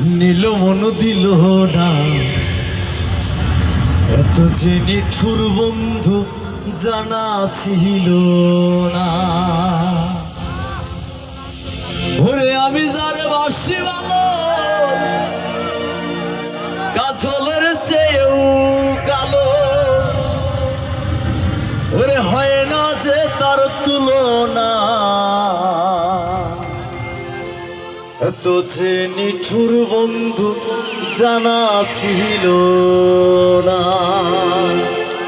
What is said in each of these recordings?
নীল মন দিল না। এত যে নিঠুর বন্ধু জানা ছিল না। ওরে আমি যারে বাসি ভালো কাজলের চেয়েও কালো। ওরে হয় না যে তার তুলনা। এত যে নিঠুর বন্ধু জানা ছিল না।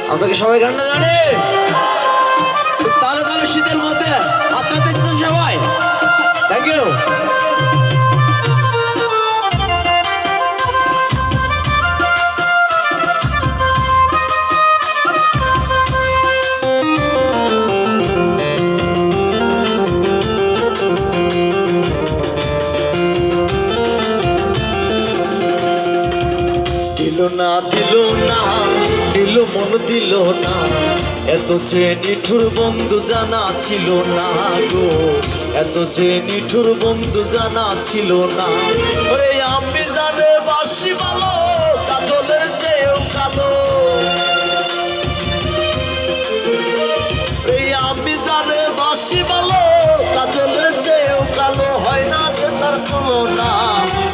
আপনাকে সবাই গানটা জানে? তাহলে তাহলে না, দিল না নিল মন দিল না। এত যে নিঠুর বন্ধু জানা ছিল না গো, এত যে নিঠুর বন্ধু জানা ছিল না। ওরে আমি জানে বাসি ভালো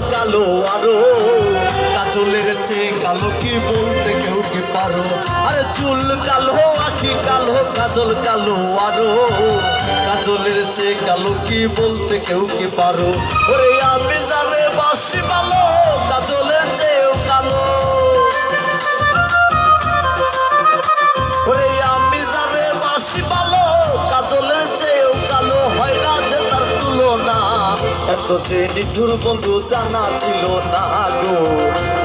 কালো আরও। কাজলের চেয়ে কালো কি বলতে কেউ কি পারো? আরে চুল কালো, আখি কালো কাজল কালো আরও। কাজলের চেয়ে কালো কি বলতে কেউ কি পারো? আমি জানে বাসি ভালো কাজলের চেয়েও এত যে নিঠুর বন্ধু জানা ছিল না গো।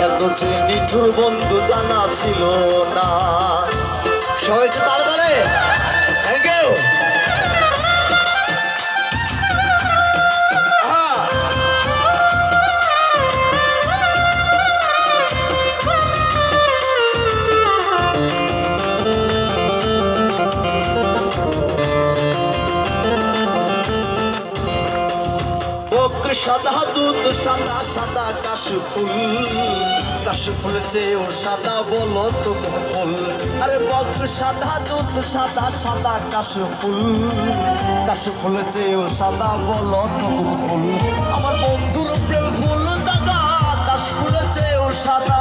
এত যে নিঠুর বন্ধু জানা ছিল না। সবাই তালে। সাদা কাশ ফুল চেয়েও সাদা বলো তো ফুল আরে বক, সাদা দুধ, সাদা সাদা কাশফুল কাশ ফুল চেয়েও সাদা বলো তো ফুল আমার বন্ধুর প্রেম ফুল দাদা কাশ ফুলেছে চেয়েও সাদা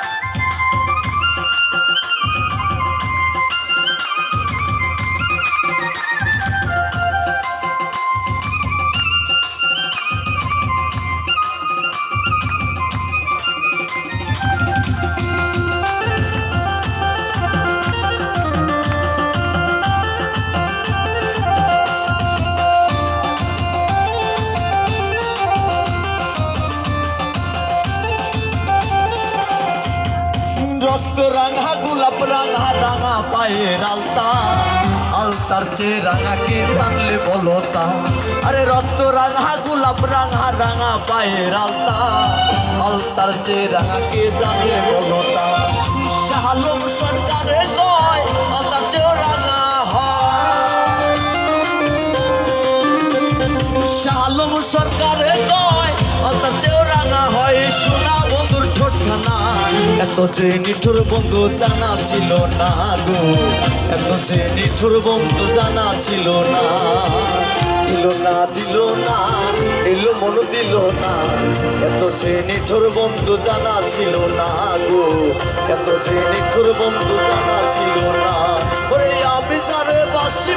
রাঙা গোলাপ, রাঙা রাঙা পায়ের আলতা। আলতার চেয়ে রাঙা কে জানলে বলো আরে রক্ত রাঙা গোলাপ, রাঙা রাঙা পায়ের আলতা। আলতার চেয়ে রাঙা কে জানলে বলো শাহালম সরকারে এত যে নিঠুর বন্ধু জানা ছিল না গো। এত যে নিঠুর বন্ধু জানা ছিল না। দিল না দিল না, এলো মন দিল না। এত যে নিঠুর বন্ধু জানা ছিল না গো। এত যে নিঠুর বন্ধু জানা ছিল না। ওরে আমি যারে বাসি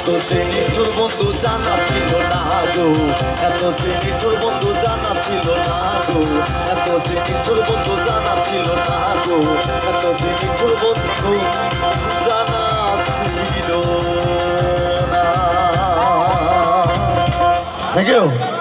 এত চিনি তোর বন্ধু জানা ছিল না গো। এত চিনি তোর বন্ধু জানা ছিল না গো। এত চিনি তোর বন্ধু জানা ছিল না গো। এত চিনি তোর বন্ধু জানা ছিল না। Thank you